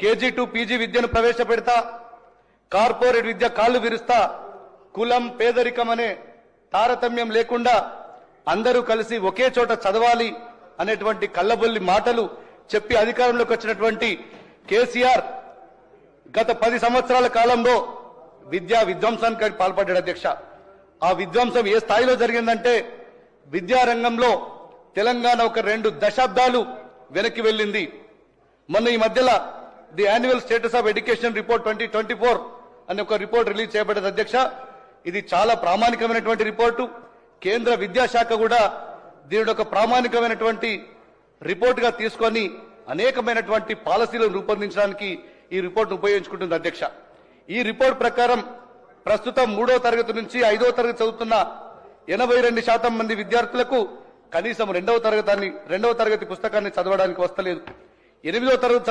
KG to PG విద్యను ప్రవేశపెడతా corporate విద్య కాళ్ళు విరుస్తా కులం పేదరికం అనే తారతమ్యం లేకుండా అందరూ కలిసి ఒకే చోట చదవాలి అనేటువంటి కళ్ళబొల్లి మాటలు చెప్పి అధికారంలోకి వచ్చినటువంటి కేసీఆర్ గత పది సంవత్సరాల కాలంలో విద్యా విధ్వంసానికి పాల్పడ్డాడు అధ్యక్ష. ఆ విధ్వంసం ఏ స్థాయిలో జరిగిందంటే విద్యారంగంలో తెలంగాణ ఒక రెండు దశాబ్దాలు వెనక్కి వెళ్ళింది. మొన్న ఈ మధ్యలో the annual status of education report twenty twenty four అనే ఒక రిపోర్ట్ రిలీజ్ చేయబడ్డది. అధ్యక్ష ఇది చాలా ప్రామాణికమైనటువంటి రిపోర్టు. కేంద్ర విద్యాశాఖ కూడా దీని ఒక ప్రామాణికమైనటువంటి రిపోర్టుగా తీసుకొని అనేకమైనటువంటి పాలసీలను రూపొందించడానికి ఈ రిపోర్ట్ ఉపయోగించుకుంటుంది అధ్యక్ష. ఈ రిపోర్ట్ ప్రకారం ప్రస్తుతం మూడో తరగతి నుంచి ఐదో తరగతి చదువుతున్న ఎనభై రెండు శాతం మంది విద్యార్థులకు కనీసం రెండవ తరగతి రెండవ తరగతి పుస్తకాన్ని చదవడానికి వస్తలేదు. ఎనిమిదో తరగతి